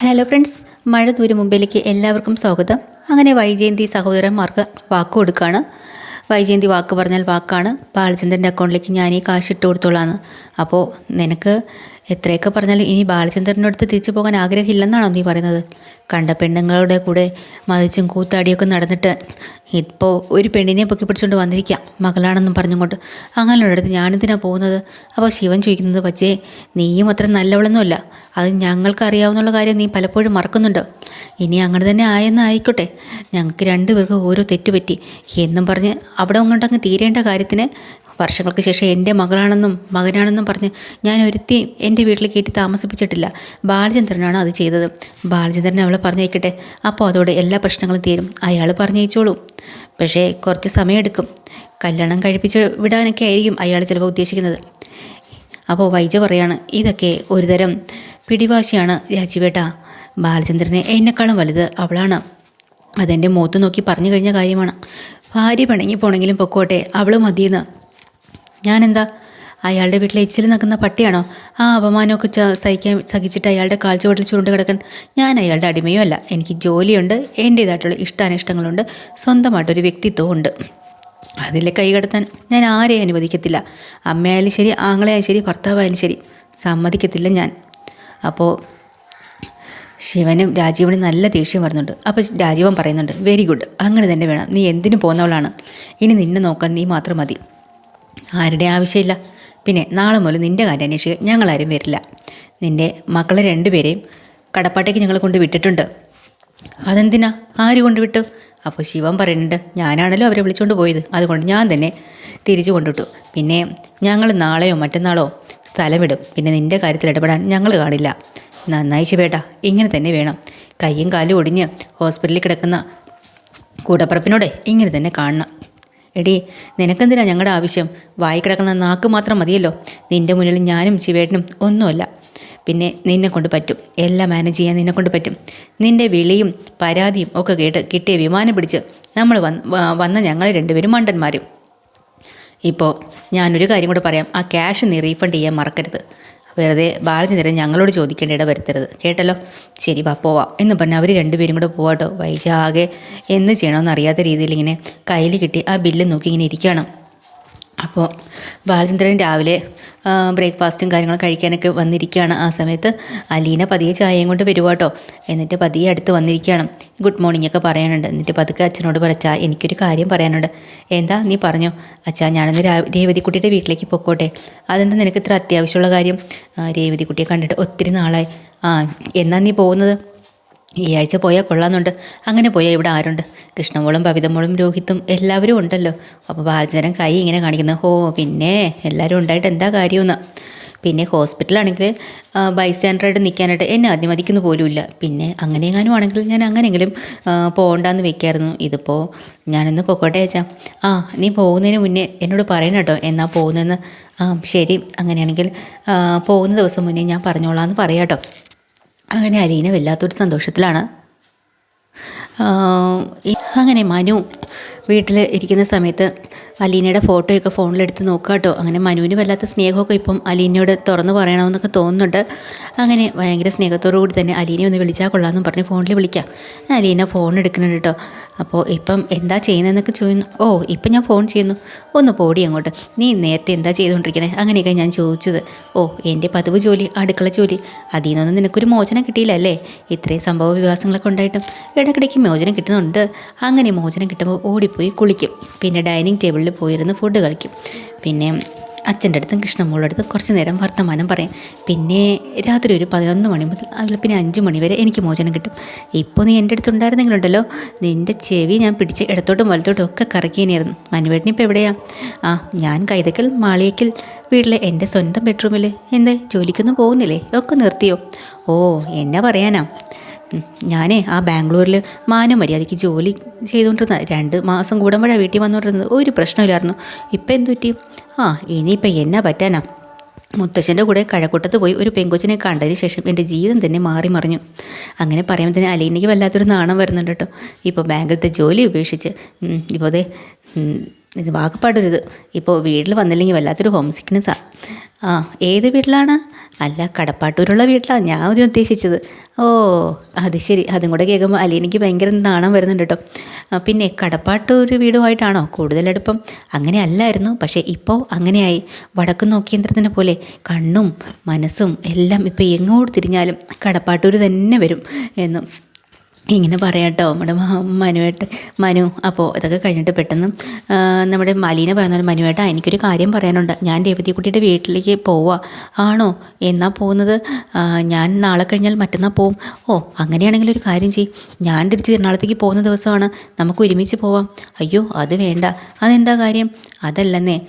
Hello friends മഴ ദൂരെ മുമ്പിലേക്ക് എല്ലാവർക്കും സ്വാഗതം. അങ്ങനെ വൈജയന്തി സഹോദരന്മാർക്ക് വാക്ക് കൊടുക്കുകയാണ് വൈജയന്തി വാക്ക് പറഞ്ഞാൽ വാക്കാണ്. ബാലചന്ദ്രന്റെ അക്കൗണ്ടിലേക്ക് ഞാൻ ഈ കാശ് ഇട്ട് കൊടുത്തോളാന്ന്. അപ്പോൾ നിനക്ക് എത്രയൊക്കെ പറഞ്ഞാലും ഇനി ബാലചന്ദ്രന്റെ അടുത്ത് തിരിച്ചു പോകാൻ ആഗ്രഹമില്ലെന്നാണോ നീ പറയുന്നത്? കണ്ട പെണ്ണുങ്ങളുടെ കൂടെ മതിച്ചും കൂത്താടിയൊക്കെ നടന്നിട്ട് ഇപ്പോൾ ഒരു പെണ്ണിനെ പൊക്കി പിടിച്ചുകൊണ്ട് വന്നിരിക്കാം. മകളാണെന്നും പറഞ്ഞുകൊണ്ട്. അങ്ങനെയുള്ളടത്ത് ഞാനെന്തിനാണ് പോകുന്നത്? അപ്പോൾ ശിവൻ ചോദിക്കുന്നത് പക്ഷേ നീയും അത്ര നല്ലവളൊന്നുമല്ല. അത് ഞങ്ങൾക്ക് അറിയാവുന്നുള്ള കാര്യം നീ പലപ്പോഴും മറക്കുന്നുണ്ടോ? ഇനി അങ്ങനെ തന്നെ ആയെന്ന് ആയിക്കോട്ടെ. ഞങ്ങൾക്ക് രണ്ടുപേർക്ക് ഓരോ തെറ്റുപറ്റി എന്നും പറഞ്ഞ് അവിടെ അങ്ങോട്ടങ്ങ് തീരേണ്ട കാര്യത്തിന് വർഷങ്ങൾക്ക് ശേഷം എന്റെ മകളാണെന്നും മകനാണെന്നും പറഞ്ഞ് ഞാൻ ഒരുത്തി എന്റെ വീട്ടിൽ കയറ്റി താമസിപ്പിച്ചിട്ടില്ല. ബാലചന്ദ്രനാണ് അത് ചെയ്തത്. ബാലചന്ദ്രൻ അവളെ പറഞ്ഞേക്കട്ടെ അപ്പോൾ അതോടെ എല്ലാ പ്രശ്നങ്ങളും തീരും. അയാൾ പറഞ്ഞയച്ചോളൂ. പക്ഷേ കുറച്ച് സമയമെടുക്കും കല്യാണം കഴിപ്പിച്ച് വിടാനൊക്കെ ആയിരിക്കും അയാൾ ചിലപ്പോൾ ഉദ്ദേശിക്കുന്നത്. അപ്പോൾ വൈജ പറയാണ് ഇതൊക്കെ ഒരുതരം പിടിവാശിയാണ് രാജീവേട്ട. ബാലചന്ദ്രനെ എന്നെക്കാളും വലുത് അവളാണ്. അതെന്റെ മുഖത്ത് നോക്കി പറഞ്ഞു കഴിഞ്ഞ കാര്യമാണ്. ഭാര്യ പിണങ്ങി പോണെങ്കിലും പൊക്കോട്ടെ അവൾ മതിയെന്ന്. ഞാനെന്താ അയാളുടെ വീട്ടിൽ എച്ചിൽ നിൽക്കുന്ന പട്ടിയാണോ? ആ അപമാനമൊക്കെ സഹിക്കാൻ സഹിച്ചിട്ട് അയാളുടെ കാൽച്ചുവട്ടിൽ ചുരുണ്ട് കിടക്കാൻ ഞാൻ അയാളുടെ അടിമയും അല്ല എനിക്ക് ജോലിയുണ്ട് എന്റേതായിട്ടുള്ള ഇഷ്ടാനിഷ്ടങ്ങളുണ്ട് സ്വന്തമായിട്ടൊരു വ്യക്തിത്വവും ഉണ്ട് അതിൽ കൈകടത്താൻ ഞാൻ ആരെയും അനുവദിക്കത്തില്ല. അമ്മയായാലും ശരി ആങ്ങളെയായാലും ശരി ഭർത്താവായാലും ശരി സമ്മതിക്കത്തില്ല ഞാൻ. അപ്പോൾ ശിവനും രാജീവനും നല്ല ദേഷ്യം വരുന്നുണ്ട്. അപ്പോൾ രാജീവൻ പറയുന്നുണ്ട് വെരി ഗുഡ് അങ്ങനെ തന്നെ വേണം. നീ എന്തിനു പോകുന്നവളാണ്. ഇനി നിന്നെ നോക്കാൻ നീ മാത്രം മതി. ആരുടെ ആവശ്യമില്ല. പിന്നെ നാളെ മുതൽ നിന്റെ കാര്യം അന്വേഷിക്കാൻ ഞങ്ങളാരും വരില്ല. നിന്റെ മക്കളെ രണ്ടുപേരെയും കടപ്പാട്ടേക്ക് ഞങ്ങൾ കൊണ്ട് വിട്ടിട്ടുണ്ട്. അതെന്തിനാ? ആര് കൊണ്ട് വിട്ടു? അപ്പോൾ ശിവൻ പറയുന്നുണ്ട് ഞാനാണല്ലോ അവരെ വിളിച്ചുകൊണ്ട് പോയത്. അതുകൊണ്ട് ഞാൻ തന്നെ തിരിച്ചു കൊണ്ടുവിട്ടു. പിന്നെ ഞങ്ങൾ നാളെയോ മറ്റന്നാളോ സ്ഥലം വിടും പിന്നെ നിന്റെ കാര്യത്തിൽ ഇടപെടാൻ ഞങ്ങൾ കാണില്ല. നന്നായി ശിവേട്ട ഇങ്ങനെ തന്നെ വേണം. കയ്യും കാലും ഒടിഞ്ഞ് ഹോസ്പിറ്റലിൽ കിടക്കുന്ന കൂടപ്പറപ്പിനോടെ ഇങ്ങനെ തന്നെ കാണണം. എടി നിനക്കെന്തിനാ ഞങ്ങളുടെ ആവശ്യം? വായി കിടക്കുന്ന നാക്ക് മാത്രം മതിയല്ലോ. നിന്റെ മുന്നിൽ ഞാനും ശിവേട്ടനും ഒന്നുമല്ല. പിന്നെ നിന്നെ കൊണ്ട് പറ്റും. എല്ലാം മാനേജ് ചെയ്യാൻ നിന്നെ കൊണ്ട് പറ്റും. നിന്റെ വിളിയും പരാതിയും ഒക്കെ കേട്ട് കിട്ടിയ വിമാനം പിടിച്ച് നമ്മൾ വന്ന് വന്ന ഞങ്ങൾ രണ്ടുപേരും മണ്ടന്മാരും. ഇപ്പോൾ ഞാനൊരു കാര്യം കൂടെ പറയാം. ആ ക്യാഷ് നീ റീഫണ്ട് ചെയ്യാൻ മറക്കരുത്. വെറുതെ ബാലചന്ദ്രൻ ഞങ്ങളോട് ചോദിക്കേണ്ട ഇട വരുത്തരുത്. കേട്ടല്ലോ? ശരി വാ പോവാം. എന്ന് പറഞ്ഞാൽ അവർ രണ്ടുപേരും കൂടെ പോവാട്ടോ വൈജാകെ എന്ത് ചെയ്യണമെന്ന് അറിയാത്ത രീതിയിൽ ഇങ്ങനെ കയ്യിൽ കിട്ടി ആ ബില്ല് നോക്കി ഇങ്ങനെ ഇരിക്കുകയാണ്. അപ്പോൾ ബാലചന്ദ്രൻ രാവിലെ ബ്രേക്ക്ഫാസ്റ്റും കാര്യങ്ങളും കഴിക്കാനൊക്കെ വന്നിരിക്കുകയാണ് ആ സമയത്ത്. അലീന പതിയെ ചായയും കൊണ്ട് വരുവാട്ടോ എന്നിട്ട് പതിയെ അടുത്ത് വന്നിരിക്കുകയാണ്. ഗുഡ് മോർണിംഗ് ഒക്കെ പറയാനുണ്ട്. എന്നിട്ട് പതുക്കെ അച്ഛനോട് പറച്ചാ എനിക്കൊരു കാര്യം പറയാനുണ്ട്. എന്താ? നീ പറഞ്ഞോ. അച്ഛാ ഞാനൊന്ന് രേവതിക്കുട്ടിയുടെ വീട്ടിലേക്ക് പൊക്കോട്ടെ. അതെന്താ നിനക്ക് ഇത്ര അത്യാവശ്യമുള്ള കാര്യം? രേവതിക്കുട്ടിയെ കണ്ടിട്ട് ഒത്തിരി നാളായി. ആ എന്നാ നീ പോകുന്നത്? ഈ ആഴ്ച പോയാൽ കൊള്ളാമെന്നുണ്ട് അങ്ങനെ പോയാൽ ഇവിടെ ആരുണ്ട്? കൃഷ്ണമോളും പവിതമോളും രോഹിത്തും എല്ലാവരും ഉണ്ടല്ലോ. അപ്പോൾ ബാലചന്ദ്രൻ കൈ ഇങ്ങനെ കാണിക്കുന്നു. ഹോ പിന്നെ എല്ലാവരും ഉണ്ടായിട്ട് എന്താ കാര്യമെന്ന് പിന്നെ ഹോസ്പിറ്റലാണെങ്കിൽ ബൈസ്റ്റാൻഡറായിട്ട് നിൽക്കാനായിട്ട് എന്നെ അനുവദിക്കുന്നു പോലുമില്ല. പിന്നെ അങ്ങനെ എങ്ങാനും ആണെങ്കിൽ ഞാൻ അങ്ങനെയെങ്കിലും പോകണ്ടെന്ന് വെക്കായിരുന്നു. ഇതിപ്പോൾ ഞാനൊന്ന് പൊക്കോട്ടെ അയച്ചാ ആ നീ പോകുന്നതിന് മുന്നേ എന്നോട് പറയണം കേട്ടോ. എന്നാ പോകുന്നതെന്ന്. ആ ശരി. അങ്ങനെയാണെങ്കിൽ പോകുന്ന ദിവസം മുന്നേ ഞാൻ പറഞ്ഞോളാം എന്ന് പറയാം കേട്ടോ. അങ്ങനെ അലീന വല്ലാത്തൊരു സന്തോഷത്തിലാണ്. അങ്ങനെ മനു വീട്ടിൽ ഇരിക്കുന്ന സമയത്ത് അലീനയുടെ ഫോട്ടോയൊക്കെ ഫോണിലെടുത്ത് നോക്കുക കേട്ടോ. അങ്ങനെ മനുവിന് വല്ലാത്ത സ്നേഹമൊക്കെ ഇപ്പം അലീനയോട് തുറന്നു പറയണമെന്നൊക്കെ തോന്നുന്നുണ്ട്. അങ്ങനെ ഭയങ്കര സ്നേഹത്തോടു കൂടി തന്നെ അലീനെ ഒന്ന് വിളിച്ചാൽ കൊള്ളാമെന്നും പറഞ്ഞ് ഫോണിൽ വിളിക്കാം. അലീന ഫോൺ എടുക്കുന്നുണ്ട് കേട്ടോ. അപ്പോൾ ഇപ്പം എന്താ ചെയ്യുന്നതെന്നൊക്കെ ചോദിക്കുന്നു. ഓ ഇപ്പം ഞാൻ ഫോൺ ചെയ്യുന്നു. ഒന്ന് പോടി അങ്ങോട്ട്. നീ നേരത്തെ എന്താ ചെയ്തുകൊണ്ടിരിക്കണേ? അങ്ങനെയൊക്കെ ഞാൻ ചോദിച്ചത്. ഓ എന്റെ പതിവ് ജോലി അടുക്കള ജോലി. അതിൽ നിന്നൊന്നും നിനക്കൊരു മോചനം കിട്ടിയില്ല അല്ലേ? ഇത്രയും സംഭവ വികാസങ്ങളൊക്കെ ഉണ്ടായിട്ടും ഇടയ്ക്കിടയ്ക്ക് മോചനം കിട്ടുന്നുണ്ട്. അങ്ങനെ മോചനം കിട്ടുമ്പോൾ ഓടിപ്പോയി കുളിക്കും. പിന്നെ ഡൈനിങ് ടേബിളിൽ പോയിരുന്ന് ഫുഡ് കഴിക്കും. പിന്നെ അച്ഛന്റെ അടുത്തും കൃഷ്ണമോളുടെ അടുത്തും കുറച്ച് നേരം വർത്തമാനം പറയും. പിന്നെ രാത്രി ഒരു പതിനൊന്ന് മണി മുതൽ പിന്നെ അഞ്ച് മണി വരെ എനിക്ക് മോചനം കിട്ടും. ഇപ്പോൾ നീ എന്റെ അടുത്തുണ്ടായിരുന്നെങ്കിലുണ്ടല്ലോ നിന്റെ ചെവി ഞാൻ പിടിച്ച് ഇടത്തോട്ടും വലത്തോട്ടും ഒക്കെ കറക്കിയനായിരുന്നു മനുവേട്ടനി ഇപ്പോൾ എവിടെയാ? ആ ഞാൻ കൈതക്കൽ മാളിയക്കൽ വീട്ടിലെ എന്റെ സ്വന്തം ബെഡ്റൂമിൽ എന്തേ ജോലിക്കൊന്നും പോകുന്നില്ലേ? ഒക്കെ നിർത്തിയോ? ഓ എന്നാ പറയാനാ? ഞാനേ ആ ബാംഗ്ലൂരിൽ മാനം മര്യാദയ്ക്ക് ജോലി ചെയ്തുകൊണ്ടിരുന്ന രണ്ട് മാസം കൂടുമ്പോഴാണ് വീട്ടിൽ വന്നുകൊണ്ടിരുന്നത്. ഒരു പ്രശ്നമില്ലായിരുന്നു. ഇപ്പം എന്തു പറ്റി? ആ ഇനിയിപ്പം എന്നാ പറ്റാനാ? മുത്തശ്ശന്റെ കൂടെ കഴക്കൂട്ടത്ത് പോയി ഒരു പെങ്കൊച്ചിനെ കണ്ടതിന് ശേഷം എന്റെ ജീവിതം തന്നെ മാറി മറിഞ്ഞു. അങ്ങനെ പറയുമ്പോൾ തന്നെ അലീനയ്ക്ക് വല്ലാത്തൊരു നാണം വരുന്നുണ്ട് കേട്ടോ. ഇപ്പോൾ ബാങ്കിലത്തെ ജോലി ഉപേക്ഷിച്ച്. ഇപ്പോൾ അതെ ഇത് വാക്കപ്പാടൊരിത് ഇപ്പോൾ വീട്ടിൽ വന്നില്ലെങ്കിൽ വല്ലാത്തൊരു ഹോം സിക്നെസ്സാണ് ആ ഏത് വീട്ടിലാണ്? അല്ല കടപ്പാട്ടൂരുള്ള വീട്ടിലാണ് ഞാൻ ഒരു ഉദ്ദേശിച്ചത്. ഓ അത് ശരി. അതും കൂടെ കേൾക്കുമ്പോൾ അല്ലെ എനിക്ക് ഭയങ്കര നാണം വരുന്നുണ്ട് കേട്ടോ. പിന്നെ കടപ്പാട്ടൂർ വീടുമായിട്ടാണോ കൂടുതലടുപ്പം? അങ്ങനെ അല്ലായിരുന്നു പക്ഷേ ഇപ്പോൾ അങ്ങനെയായി. വടക്ക് നോക്കിയന്ത്രത്തിനെ പോലെ കണ്ണും മനസ്സും എല്ലാം ഇപ്പോൾ എങ്ങോട്ട് തിരിഞ്ഞാലും കടപ്പാട്ടൂർ തന്നെ വരും എന്നും. ഇങ്ങനെ പറയാട്ടോ നമ്മുടെ മനുവേട്ട മനു. അപ്പോൾ ഇതൊക്കെ കഴിഞ്ഞിട്ട് പെട്ടെന്ന് നമ്മുടെ മലീന പറയുന്ന മനുവേട്ട എനിക്കൊരു കാര്യം പറയാനുണ്ട്. ഞാൻ രേവതിക്കുട്ടിയുടെ വീട്ടിലേക്ക് പോവാ. ആണോ? എന്നാ പോകുന്നത്? ഞാൻ നാളെ കഴിഞ്ഞാൽ മറ്റന്നാൾ പോവും. ഓ അങ്ങനെയാണെങ്കിൽ ഒരു കാര്യം ചെയ്യും. ഞാൻ തിരിച്ച് എറണാകുളത്തേക്ക് പോകുന്ന ദിവസമാണ്. നമുക്ക് ഒരുമിച്ച് പോവാം. അയ്യോ അത് വേണ്ട. അതെന്താ കാര്യം? അതല്ലെന്നേ.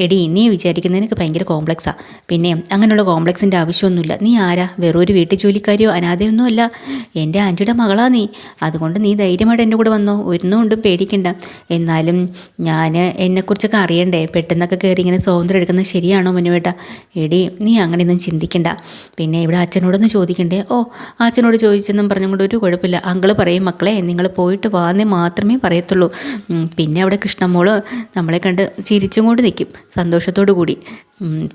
എടി നീ വിചാരിക്കുന്നതിനൊക്കെ ഭയങ്കര കോംപ്ലക്സാണ് പിന്നെ അങ്ങനെയുള്ള കോംപ്ലക്സിന്റെ ആവശ്യമൊന്നുമില്ല. നീ ആരാ? വെറൊരു ഒരു വീട്ടു ജോലിക്കാരിയോ അനാഥയൊന്നുമല്ല. എന്റെ ആന്റിയുടെ മകളാ നീ. അതുകൊണ്ട് നീ ധൈര്യമായിട്ട് എന്റെ കൂടെ വന്നോ. ഒന്നും കൊണ്ടും പേടിക്കണ്ട. എന്നാലും ഞാൻ എന്നെക്കുറിച്ചൊക്കെ അറിയണ്ടേ? പെട്ടെന്നൊക്കെ കയറി ഇങ്ങനെ സ്വാതന്ത്ര്യം എടുക്കുന്നത് ശരിയാണോ മനുവേട്ട? എടി നീ അങ്ങനെയൊന്നും ചിന്തിക്കണ്ട. പിന്നെ ഇവിടെ അച്ഛനോടൊന്ന് ചോദിക്കണ്ടേ? ഓ അച്ഛനോട് ചോദിച്ചെന്നും പറഞ്ഞുകൊണ്ട് ഒരു കുഴപ്പമില്ല. അങ്കിൾ പറയും മക്കളെ നിങ്ങൾ പോയിട്ട് വാന്നേ മാത്രമേ പറയത്തുള്ളൂ. പിന്നെ അവിടെ കൃഷ്ണമോൾ നമ്മളെ കണ്ട് ചിരിച്ചും കൊണ്ട് നിൽക്കും സന്തോഷത്തോടു കൂടി.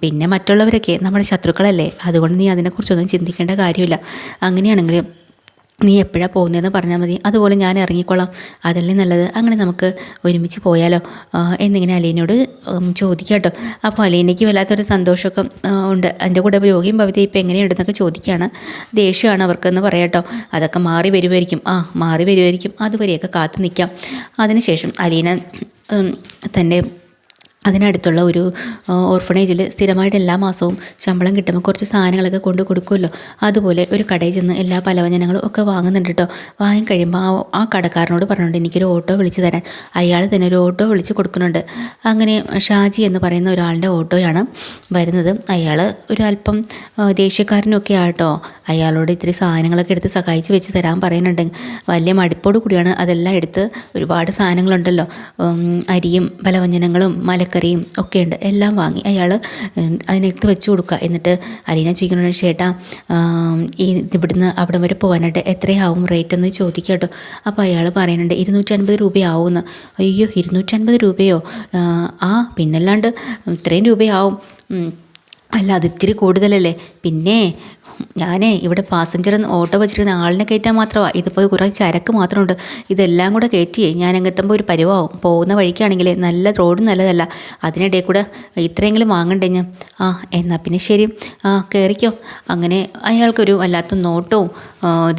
പിന്നെ മറ്റുള്ളവരൊക്കെ നമ്മുടെ ശത്രുക്കളല്ലേ? അതുകൊണ്ട് നീ അതിനെക്കുറിച്ചൊന്നും ചിന്തിക്കേണ്ട കാര്യമില്ല. അങ്ങനെയാണെങ്കിൽ നീ എപ്പോഴാണ് പോകുന്നതെന്ന് പറഞ്ഞാൽ മതി. അതുപോലെ ഞാൻ ഇറങ്ങിക്കോളാം. അതല്ലേ നല്ലത്? അങ്ങനെ നമുക്ക് ഒരുമിച്ച് പോയാലോ? എന്നിങ്ങനെ അലീനോട് ചോദിക്കുക ചോദിക്കാം കേട്ടോ. അപ്പോൾ അലീനയ്ക്ക് വല്ലാത്തൊരു സന്തോഷമൊക്കെ ഉണ്ട്. എന്റെ കൂടെ യോഗിയും ഭവിത ഇപ്പോൾ എങ്ങനെയുണ്ടെന്നൊക്കെ ചോദിക്കുകയാണ്. ദേഷ്യമാണ് അവർക്കെന്ന് പറയാട്ടോ അതൊക്കെ മാറി വരുമായിരിക്കും. ആ മാറി വരുമായിരിക്കും. അതുവരെയൊക്കെ കാത്തു നിൽക്കാം. അതിനുശേഷം അലീന തന്റെ അതിനടുത്തുള്ള ഒരു ഓർഫണേജിൽ സ്ഥിരമായിട്ട് എല്ലാ മാസവും ശമ്പളം കിട്ടുമ്പോൾ കുറച്ച് സാധനങ്ങളൊക്കെ കൊണ്ട് കൊടുക്കുമല്ലോ അതുപോലെ ഒരു കടയിൽ ചെന്ന് എല്ലാ പലവ്യഞ്ജനങ്ങളും ഒക്കെ വാങ്ങുന്നുണ്ട് കേട്ടോ വാങ്ങി കഴിയുമ്പോൾ ആ ആ കടക്കാരനോട് പറഞ്ഞിട്ടുണ്ട് എനിക്കൊരു ഓട്ടോ വിളിച്ച് തരാൻ. അയാൾ തന്നെ ഒരു ഓട്ടോ വിളിച്ച് കൊടുക്കുന്നുണ്ട്. അങ്ങനെ ഷാജി എന്ന് പറയുന്ന ഒരാളുടെ ഓട്ടോയാണ് വരുന്നത്. അയാൾ ഒരു അല്പം ദേഷ്യക്കാരനൊക്കെ ആട്ടോ അയാളോട് ഇത്തിരി സാധനങ്ങളൊക്കെ എടുത്ത് സഹായിച്ച് വെച്ച് തരാൻ പറയുന്നുണ്ട്. വലിയ മടിപ്പോട് കൂടിയാണ് അതെല്ലാം എടുത്ത് ഒരുപാട് സാധനങ്ങളുണ്ടല്ലോ. അരിയും പലവ്യഞ്ജനങ്ങളും മലക്കറിയും ഒക്കെ ഉണ്ട്. എല്ലാം വാങ്ങി അയാൾ അതിനകത്ത് വെച്ച് കൊടുക്കുക. എന്നിട്ട് അലീന ചോദിക്കണ ചേട്ടാ ഇവിടുന്ന് അവിടെ വരെ പോകാനായിട്ട് എത്രയാവും റേറ്റ് എന്ന് ചോദിക്കുക കേട്ടോ. അപ്പോൾ അയാൾ പറയുന്നുണ്ട് ഇരുന്നൂറ്റൻപത് രൂപയാവുമെന്ന്. അയ്യോ ഇരുന്നൂറ്റൻപത് രൂപയോ? ആ പിന്നല്ലാണ്ട് ഇത്രയും രൂപയാവും. അല്ല അത് ഇത്തിരി കൂടുതലല്ലേ? പിന്നെ ഞാനേ ഇവിടെ പാസഞ്ചർ ഓട്ടോ വെച്ചിരിക്കുന്ന ആളിനെ കയറ്റാൻ മാത്രമാണ് ഇതിപ്പോൾ കുറേ ചരക്ക് മാത്രമുണ്ട്. ഇതെല്ലാം കൂടെ കയറ്റിയേ ഞാൻ അങ്ങെത്തുമ്പോൾ ഒരു പരിവാവും. പോകുന്ന വഴിക്കാണെങ്കിൽ നല്ല റോഡ് നല്ലതല്ല. അതിനിടയിൽ കൂടെ ഇത്രയെങ്കിലും വാങ്ങണ്ടേ ഞാൻ? ആ എന്നാൽ പിന്നെ ശരി. ആ കയറിക്കോ അങ്ങനെ അയാൾക്കൊരു വല്ലാത്ത നോട്ടവും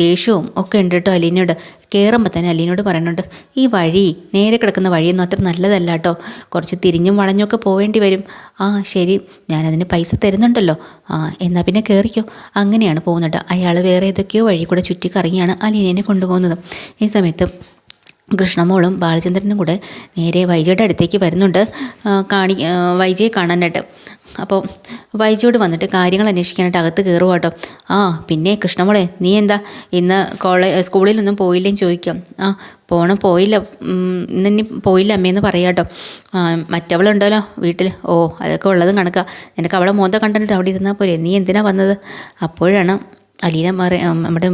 ദേഷ്യവും ഒക്കെ ഉണ്ട് കേട്ടോ അലീനയോട്. കയറുമ്പോൾ തന്നെ അലീനോട് പറയുന്നുണ്ട് ഈ വഴി നേരെ കിടക്കുന്ന വഴിയൊന്നും അത്ര നല്ലതല്ല കേട്ടോ. കുറച്ച് തിരിഞ്ഞും വളഞ്ഞൊക്കെ പോവേണ്ടി വരും. ആ ശരി. ഞാനതിന് പൈസ തരുന്നുണ്ടല്ലോ. ആ എന്നാൽ പിന്നെ കയറിക്കോ അങ്ങനെയാണ് പോകുന്നത് അയാൾ വേറെ ഏതൊക്കെയോ വഴി കൂടെ ചുറ്റിക്കറങ്ങിയാണ് അലീനേനെ കൊണ്ടുപോകുന്നത്. ഈ സമയത്ത് കൃഷ്ണമോളും ബാലചന്ദ്രനും കൂടെ നേരെ വൈജയുടെ അടുത്തേക്ക് വരുന്നുണ്ട്. കാണി വൈജയെ കാണാനായിട്ട്. അപ്പോൾ വൈജോട് വന്നിട്ട് കാര്യങ്ങൾ അന്വേഷിക്കാനായിട്ട് അകത്ത് കയറുക കേട്ടോ ആ പിന്നെ കൃഷ്ണമോളെ നീ എന്താ ഇന്ന് കോളേജ് സ്കൂളിലൊന്നും പോയില്ലേ ചോദിക്കാം. ആ പോണം പോയില്ല ഇന്നി ഇന്ന് ഇനി പോയില്ല അമ്മയെന്ന് പറയാം കേട്ടോ മറ്റവളുണ്ടല്ലോ വീട്ടിൽ ഓ അതൊക്കെ ഉള്ളതും കണക്കാ. നിനക്ക് അവളെ മോന്ത കണ്ടിട്ട് അവിടെ ഇരുന്നാൽ പോരെ. നീ എന്തിനാ വന്നത്? അപ്പോഴാണ് അലീന പറ നമ്മുടെ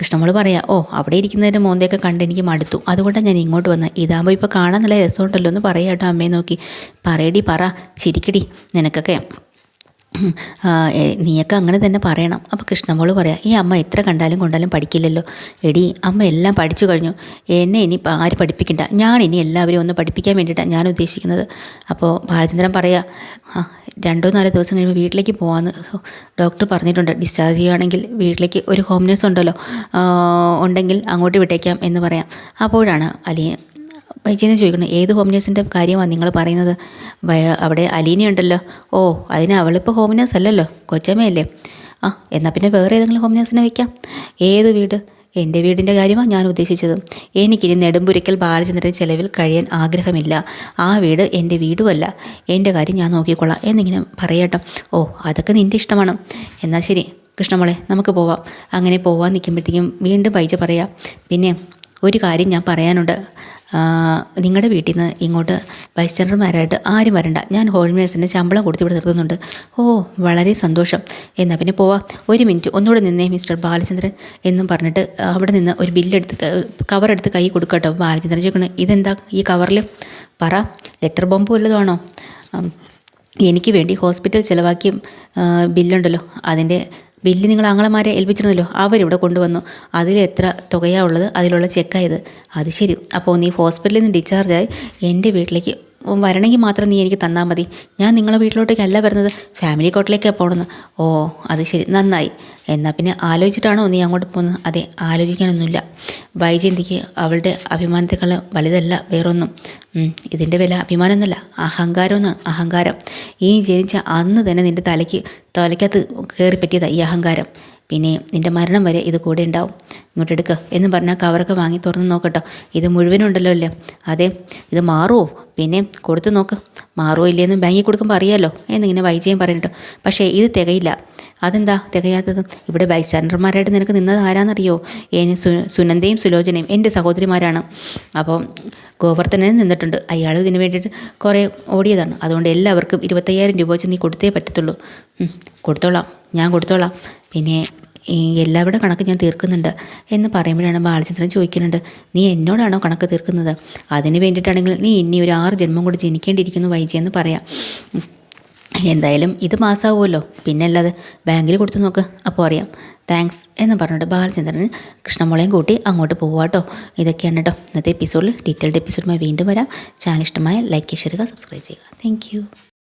കൃഷ്ണമോൾ പറയാം ഓ അവിടെ ഇരിക്കുന്നതിന്റെ മോന്തയൊക്കെ കണ്ട് എനിക്ക് മടുത്തു. അതുകൊണ്ടാണ് ഞാൻ ഇങ്ങോട്ട് വന്നത് ഇതാകുമ്പോൾ ഇപ്പോൾ കാണാൻ നല്ല രസമുണ്ടല്ലോ എന്ന് പറയാം കേട്ടോ അമ്മയെ നോക്കി. പറയടി പറ. ചിരിക്കടി. നിനക്കൊക്കെ നീയൊക്കെ അങ്ങനെ തന്നെ പറയണം. അപ്പോൾ കൃഷ്ണമോൾ പറയാം ഈ അമ്മ എത്ര കണ്ടാലും കൊണ്ടാലും പഠിക്കില്ലല്ലോ. എടി അമ്മ എല്ലാം പഠിച്ചു കഴിഞ്ഞു. എന്നെ ഇനി ആര് പഠിപ്പിക്കണ്ട. ഞാൻ ഇനി എല്ലാവരും ഒന്ന് പഠിപ്പിക്കാൻ വേണ്ടിയിട്ടാണ് ഞാൻ ഉദ്ദേശിക്കുന്നത്. അപ്പോൾ ബാലചന്ദ്രൻ പറയാ ആ രണ്ടോ നാലോ ദിവസം കഴിയുമ്പോൾ വീട്ടിലേക്ക് പോകാമെന്ന് ഡോക്ടർ പറഞ്ഞിട്ടുണ്ട് ഡിസ്ചാർജ് ചെയ്യുകയാണെങ്കിൽ വീട്ടിലേക്ക് ഒരു ഹോം നേഴ്സ് ഉണ്ടല്ലോ ഉണ്ടെങ്കിൽ അങ്ങോട്ട് വിട്ടേക്കാം എന്ന് പറയാം. അപ്പോഴാണ് അലിയ വൈദ്യനെ ചോദിക്കണം ഏത് ഹോം നേഴ്സിന്റെ കാര്യമാണ് നിങ്ങൾ പറയുന്നത്? അവിടെ അലീനയുണ്ടല്ലോ. ഓ അതിന് അവളിപ്പോൾ ഹോം നേഴ്സ് അല്ലല്ലോ കൊച്ചമ്മയല്ലേ? ആ എന്നാൽ പിന്നെ വേറെ ഏതെങ്കിലും ഹോം നേഴ്സിനെ വയ്ക്കാം ഏത് വീട്? എന്റെ വീടിന്റെ കാര്യമാണ് ഞാൻ ഉദ്ദേശിച്ചത്. എനിക്കിനി നെടുമ്പുരയ്ക്കൽ ബാലചന്ദ്രൻ ചെലവിൽ കഴിയാൻ ആഗ്രഹമില്ല. ആ വീട് എന്റെ വീടുമല്ല. എന്റെ കാര്യം ഞാൻ നോക്കിക്കൊള്ളാം എന്നിങ്ങനെ പറയട്ടോ ഓ അതൊക്കെ നിന്റെ ഇഷ്ടമാണ്. എന്നാൽ ശരി കൃഷ്ണമോളെ നമുക്ക് പോവാം. അങ്ങനെ പോവാൻ നിൽക്കുമ്പോഴത്തേക്കും വീണ്ടും പൈസ പറയാം പിന്നെ ഒരു കാര്യം ഞാൻ പറയാനുണ്ട്. നിങ്ങളുടെ വീട്ടിൽ നിന്ന് ഇങ്ങോട്ട് വൈസ് ചാൻസലർമാരായിട്ട് ആരും വരണ്ട. ഞാൻ ഹോം നേഴ്സിന്റെ ശമ്പളം കൊടുത്ത് ഇവിടെ നിർത്തുന്നുണ്ട്. ഓ വളരെ സന്തോഷം. എന്നാൽ പിന്നെ പോവാം. ഒരു മിനിറ്റ് ഒന്നുകൂടെ നിന്നേ മിസ്റ്റർ ബാലചന്ദ്രൻ എന്നും പറഞ്ഞിട്ട് അവിടെ നിന്ന് ഒരു ബില്ലെടുത്ത് കവറെടുത്ത് കൈ കൊടുക്കട്ടോ ബാലചന്ദ്രൻ ചോദിക്കണം ഇതെന്താ ഈ കവറിൽ പറ ലെറ്റർ ബോംബ് വല്ലതുമാണോ എനിക്ക് വേണ്ടി ഹോസ്പിറ്റൽ ചിലവാക്കിയ ബില്ലുണ്ടല്ലോ അതിന്റെ ബില്ല് നിങ്ങൾ ആങ്ങളമാരെ ഏൽപ്പിച്ചിരുന്നല്ലോ അവരിവിടെ കൊണ്ടുവന്നു. അതിൽ എത്ര തുകയാ ഉള്ളത്? അതിലുള്ള ചെക്കായത് അത് ശരി. അപ്പോൾ നീ ഹോസ്പിറ്റലിൽ നിന്ന് ഡിസ്ചാർജായി എന്റെ വീട്ടിലേക്ക് വരണമെങ്കിൽ മാത്രം നീ എനിക്ക് തന്നാൽ മതി. ഞാൻ നിങ്ങളെ വീട്ടിലോട്ടേക്കല്ല വരുന്നത്. ഫാമിലി കോട്ടിലേക്കാണ് പോകണമെന്ന് ഓ അത് ശരി. നന്നായി. എന്നാൽ പിന്നെ ആലോചിച്ചിട്ടാണോ നീ അങ്ങോട്ട് പോകുന്നത്? അതെ ആലോചിക്കാനൊന്നുമില്ല. വൈജയന്തിക്ക് അവളുടെ അഭിമാനത്തെക്കാൾ വലുതല്ല വേറൊന്നും. ഇതിന്റെ വില അഭിമാനമൊന്നുമല്ല. അഹങ്കാരമെന്നാണ് അഹങ്കാരം. ഈ ജനിച്ച അന്ന് തന്നെ നിന്റെ തലയ്ക്ക് തലയ്ക്കകത്ത് കയറി പറ്റിയതാണ് ഈ അഹങ്കാരം. പിന്നെ നിന്റെ മരണം വരെ ഇത് കൂടെ ഉണ്ടാവും. ഇങ്ങോട്ട് എടുക്കുക എന്ന് പറഞ്ഞാൽ കവറൊക്കെ വാങ്ങി തുറന്ന് നോക്കട്ടോ. ഇത് മുഴുവനുണ്ടല്ലോ അല്ലേ? അതെ ഇത് മാറുമോ പിന്നെ കൊടുത്തു നോക്ക്. മാറുമോ ഇല്ലയെന്ന് ബാങ്കിൽ കൊടുക്കുമ്പോൾ അറിയാമല്ലോ എന്നിങ്ങനെ വൈജയം പറയട്ടോ പക്ഷേ ഇത് തികയില്ല. അതെന്താ തികയാത്തത്? ഇവിടെ ബൈസ്റ്റാൻഡർമാരായിട്ട് നിനക്ക് നിന്നത് ആരാന്നറിയോ? ഏന് സു സുനന്ദയും സുലോചനയും എന്റെ സഹോദരിമാരാണ്. അപ്പോൾ ഗോവർദ്ധനൻ നിന്നിട്ടുണ്ട്. അയാൾ ഇതിന് വേണ്ടിയിട്ട് കുറേ ഓടിയതാണ്. അതുകൊണ്ട് എല്ലാവർക്കും ഇരുപത്തയ്യായിരം രൂപ വെച്ച് നീ കൊടുത്തേ പറ്റത്തുള്ളൂ. കൊടുത്തോളാം. ഞാൻ കൊടുത്തോളാം. പിന്നെ എല്ലാവരുടെ കണക്ക് ഞാൻ തീർക്കുന്നുണ്ട് എന്ന് പറയുമ്പോഴാണ് ബാലചന്ദ്രൻ ചോദിക്കുന്നുണ്ട് നീ എന്നോടാണോ കണക്ക് തീർക്കുന്നത്? അതിന് വേണ്ടിയിട്ടാണെങ്കിൽ നീ ഇനി ഒരു ആറ് ജന്മം കൂടി ജനിക്കേണ്ടിയിരിക്കുന്നു വൈജിയെന്ന് പറയാം. എന്തായാലും ഇത് പാസ്സാവുമല്ലോ. പിന്നെ അല്ലാതെ ബാങ്കിൽ കൊടുത്തു നോക്ക് അപ്പോൾ അറിയാം. താങ്ക്സ് എന്ന് പറഞ്ഞിട്ട് ബാലചന്ദ്രൻ കൃഷ്ണമോളയും കൂട്ടി അങ്ങോട്ട് പോവാട്ടോ ഇതൊക്കെയാണ് കേട്ടോ ഇന്നത്തെ എപ്പിസോഡിൽ ഡീറ്റെയിൽഡ് എപ്പിസോഡുമായി വീണ്ടും വരാം. ചാനൽ ഇഷ്ടമായ ലൈക്ക് ചെയ്യുക സബ്സ്ക്രൈബ് ചെയ്യുക. താങ്ക്